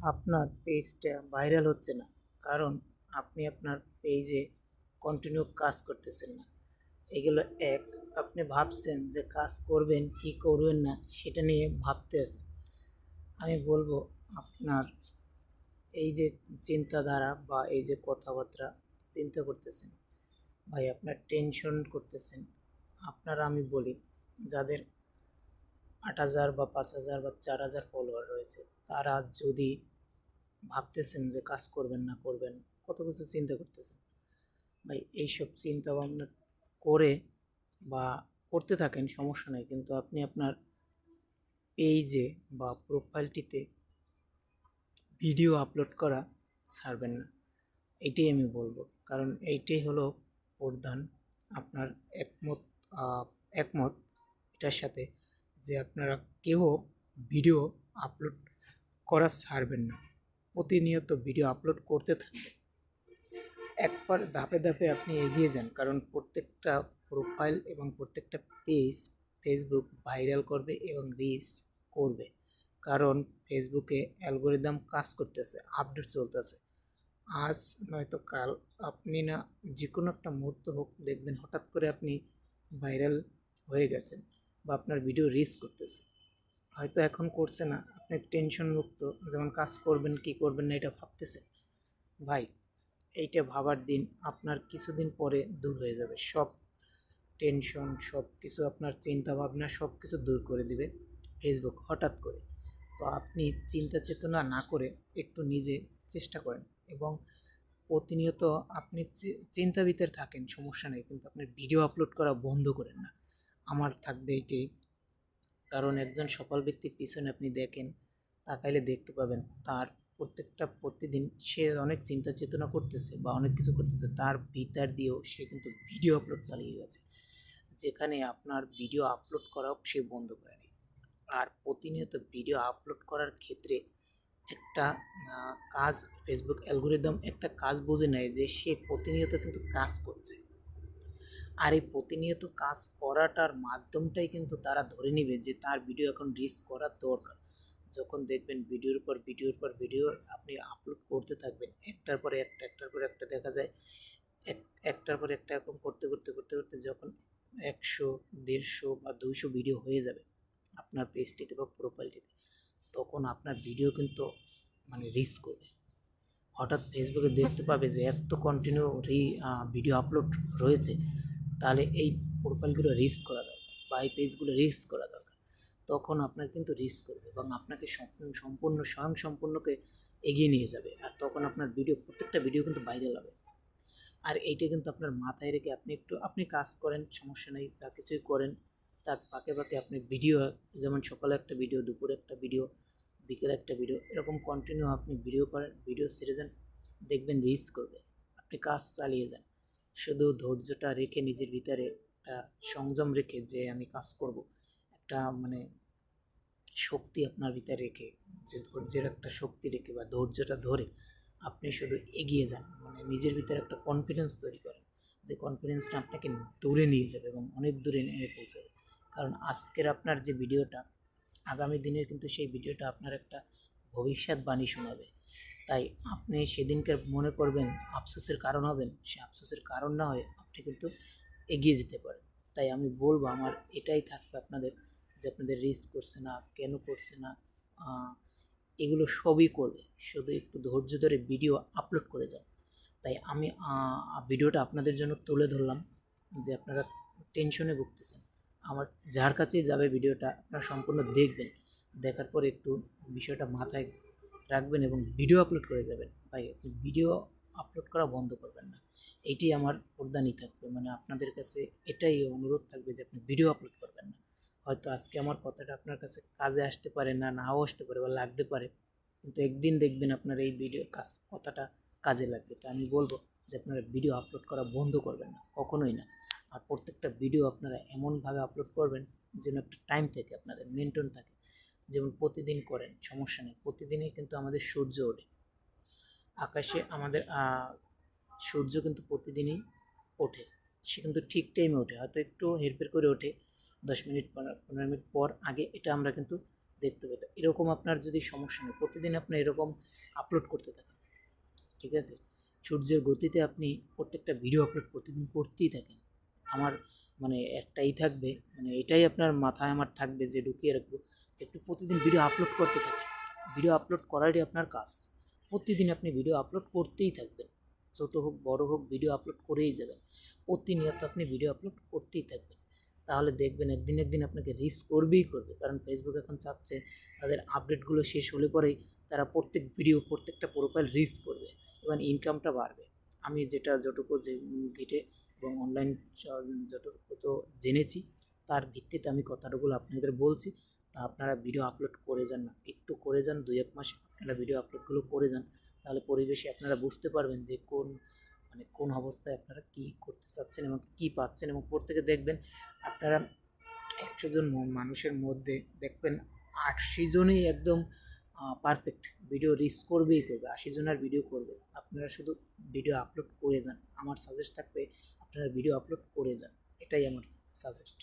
আপনার পেজটা ভাইরাল হচ্ছে না। কারণ আপনি আপনার পেজে কন্টিনিউ কাজ করতেছেন না। এগুলো এক, আপনি ভাবছেন যে কাজ করবেন কি করবেন না, সেটা নিয়ে ভাবতে আছেন। আমি বলব আপনার এই যে চিন্তাধারা বা এই যে কথাবার্তা চিন্তা করতেছেন, ভাই আপনার টেনশন করতেছেন, আপনারা আমি বলি, যাদের আট হাজার বা পাঁচ হাজার বা চার হাজার ফলোয়ার রয়েছে, তারা যদি ভাবতেছেন যে কাজ করবেন না করবেন, কত কিছু চিন্তা করতেছেন? ভাই, এইসব চিন্তা ভাবনা করে বা করতে থাকেন সমস্যা নেই, কিন্তু আপনি আপনার পেজে বা প্রোফাইলটিতে ভিডিও আপলোড করা ছাড়বেন না। এইটাই আমি বলব। কারণ এইটাই হলো প্রধান আপনার একমত একমত এটার সাথে যে আপনারা কেউ ভিডিও আপলোড করা ছাড়বেন না। প্রতিনিয়ত ভিডিও আপলোড করতে থাকবেন একবার ধাপে ধাপে আপনি এগিয়ে যান, কারণ প্রত্যেকটা প্রোফাইল এবং প্রত্যেকটা পেজ ফেসবুক ভাইরাল করবে এবং রিচ করবে। কারণ ফেসবুকে অ্যালগোরিদম কাজ করতেছে আপডেট চলতেছে। আজ নয়তো কাল, আপনি না যে কোনো একটা মুহূর্ত হোক, দেখবেন হঠাৎ করে আপনি ভাইরাল হয়ে গেছেন বা আপনার ভিডিও রিচ করতেছে। হয়তো এখন করছে না আপনি টেনশন মুক্ত যেমন কাজ করবেন, কি করবেন না, এটা ভাবতেছেন ভাই, এইটা ভাবার দিন, আপনার কিছুদিন পরে দূর হয়ে যাবে। সব টেনশন সব কিছু আপনার চিন্তা ভাবনা সব কিছু দূর করে দিবে ফেসবুক হঠাৎ করে। তো আপনি চিন্তা চেতনা না করে একটু নিজে চেষ্টা করেন এবং প্রতিনিয়ত আপনি চি- চিন্তা ভিতরে থাকেন, সমস্যা নেই, কিন্তু আপনি ভিডিও আপলোড করা বন্ধ করেন না। আমার থাকবে এইটাই কারণ একজন সফল ব্যক্তির পিছনে আপনি দেখেন, তাকাইলে দেখতে পাবেন তার প্রত্যেকটা প্রতিদিন সে অনেক চিন্তা চেতনা করতেছে বা অনেক কিছু করতেছে, তার ভিতর দিয়েও সে কিন্তু ভিডিও আপলোড চালিয়ে গেছে। যেখানে আপনার ভিডিও আপলোড করাও সে বন্ধ করে করেনি আর প্রতিনিয়ত ভিডিও আপলোড করার ক্ষেত্রে একটা কাজ ফেসবুক অ্যালগোরিদম একটা কাজ বুঝে নেয় যে সে প্রতিনিয়ত কিন্তু কাজ করছে। আর এই প্রতিনিয়ত কাজ করাটার মাধ্যমটাই কিন্তু তারা ধরে নেবে যে তার ভিডিও এখন রিচ করার দরকার। যখন দেখবেন ভিডিওর পর ভিডিওর পর ভিডিও আপনি আপলোড করতে থাকবেন, একটার পরে একটা, একটার পর একটা দেখা যায়, এক, একটার পর একটা এরকম করতে করতে করতে করতে যখন একশো, দেড়শো বা দুইশো ভিডিও হয়ে যাবে আপনার পেজটিতে বা প্রোফাইলটিতে তখন আপনার ভিডিও কিন্তু মানে রিচ করবে। হঠাৎ ফেসবুকে দেখতে পাবে যে এত কন্টিনিউ রি ভিডিও আপলোড রয়েছে তাহলে এই প্রোফাইলগুলো রিস্ক করা দরকার বা এই পেজগুলো রিস্ক করা দরকার। তখন আপনার কিন্তু রিস্ক করবে এবং আপনাকে সম্পূর্ণ স্বয়ং সম্পূর্ণকে এগিয়ে নিয়ে যাবে আর তখন আপনার ভিডিও প্রত্যেকটা ভিডিও কিন্তু ভাইরাল হবে। আর এইটা কিন্তু আপনার মাথায় রেখে আপনি একটু, আপনি কাজ করেন, সমস্যা নেই, যা কিছুই করেন, তার পাকে পাকে আপনি ভিডিও যেমন সকালে একটা ভিডিও দুপুরে একটা ভিডিও বিকেলে একটা ভিডিও এরকম কন্টিনিউ আপনি ভিডিও করেন ভিডিও ছেড়ে যান দেখবেন রিচ করবে। আপনি কাজ চালিয়ে যান। শুধু ধৈর্যটা রেখে নিজের ভিতরে একটা সংযম রেখে যে আমি কাজ করব, একটা মানে শক্তি আপনার ভিতরে রেখে, যে ধৈর্যের একটা শক্তি রেখে বা ধৈর্যটা ধরে আপনি শুধু এগিয়ে যান মানে নিজের ভিতরে একটা কনফিডেন্স তৈরি করেন যে কনফিডেন্সটা আপনাকে দূরে নিয়ে যাবে এবং অনেক দূরে নিয়ে পৌঁছাবে। কারণ আজকের আপনার যে ভিডিওটা, আগামী দিনের কিন্তু সেই ভিডিওটা আপনার একটা ভবিষ্যৎবাণী শোনাবে। তাই আপনি সেদিনকার মনে করবেন আফসোসের কারণ হবেন, সে আফসোসের কারণ না হয়ে আপনি কিন্তু এগিয়ে যেতে পারেন। তাই আমি বলব আমার এটাই থাকবে আপনাদের যে আপনাদের রিস্ক করছে না, কেন করছে না এগুলো সবই করবে। শুধু একটু ধৈর্য ধরে ভিডিও আপলোড করে যান তাই আমি ভিডিওটা আপনাদের জন্য তুলে ধরলাম যে আপনারা টেনশনে ভুগতেছেন। আমার যার কাছেই যাবে ভিডিওটা আপনারা সম্পূর্ণ দেখবেন। দেখার পরে একটু বিষয়টা মাথায় রাখবেন এবং ভিডিও আপলোড করে যাবেন। ভাই, আপনি ভিডিও আপলোড করা বন্ধ করবেন না। এইটি আমার প্রদানই থাকবে। মানে আপনাদের কাছে এটাই অনুরোধ থাকবে যে আপনি ভিডিও আপলোড করবেন না। হয়তো আজকে আমার কথাটা আপনার কাছে কাজে আসতে পারে না, নাও আসতে পারে বা লাগতে পারে। কিন্তু একদিন দেখবেন আপনার এই ভিডিও কাজ, কথাটা কাজে লাগবে। তো আমি বলব যে আপনারা ভিডিও আপলোড করা বন্ধ করবেন না, কখনোই না। আর প্রত্যেকটা ভিডিও আপনারা এমনভাবে আপলোড করবেন যেন একটা টাইম থাকে, আপনাদের মেনটেন থাকে। যেমন প্রতিদিন করেন, সমস্যা নেই। প্রতিদিনই কিন্তু আমাদের সূর্য ওঠে। আকাশে আমাদের সূর্য কিন্তু প্রতিদিনই ওঠে। সে কিন্তু ঠিক টাইমে ওঠে। হয়তো একটু হেরফের করে ওঠে, দশ মিনিট, পনেরো মিনিট পর আগে এটা আমরা কিন্তু দেখতে পেতো এরকম আপনার যদি সমস্যা নেই, প্রতিদিন আপনি এরকম আপলোড করতে থাকেন, ঠিক আছে? সূর্যের গতিতে আপনি প্রত্যেকটা ভিডিও আপলোড প্রতিদিন করতেই থাকেন। আমার মানে একটাই থাকবে মানে এটাই আপনার মাথায় আমার থাকবে যে ঢুকিয়ে রাখব। যে একটু প্রতিদিন ভিডিও আপলোড করতে থাকেন। ভিডিও আপলোড করারই আপনার কাজ। প্রতিদিন আপনি ভিডিও আপলোড করতেই থাকবেন। ছোট হোক, বড় হোক ভিডিও আপলোড করেই যাবেন। প্রতিনিয়ত আপনি ভিডিও আপলোড করতেই থাকবেন। তাহলে দেখবেন একদিন একদিন আপনাকে রিস্ক করবেই করবে। কারণ ফেসবুক এখন চাচ্ছে তাদের আপডেটগুলো শেষ হলে পরেই তারা প্রত্যেক ভিডিও প্রত্যেকটা প্রোফাইল রিচ করবে এবং ইনকামটা বাড়বে। আমি যেটা যতটুকু যে গেটে এবং অনলাইন যতটুকু তো জেনেছি, তার ভিত্তিতে আমি কথাগুলো আপনাদের বলছি। আপনারা ভিডিও আপলোড করে যান না। একটু করে যান দুই এক মাস আপনারা ভিডিও আপলোডগুলো করে যান, তাহলে পরিবেশে আপনারা বুঝতে পারবেন যে কোন মানে কোন অবস্থায় আপনারা কী করতে চাচ্ছেন এবং কী পাচ্ছেন এবং প্রত্যেকে দেখবেন আপনারা একশো জন মানুষের মধ্যে দেখবেন আশি জনই একদম পারফেক্ট ভিডিও রিচ করবেই করবে, আশি জনের ভিডিও করবে। আপনারা শুধু ভিডিও আপলোড করে যান। আমার সাজেস্ট থাকবে আপনারা ভিডিও আপলোড করে যান। এটাই আমার সাজেস্ট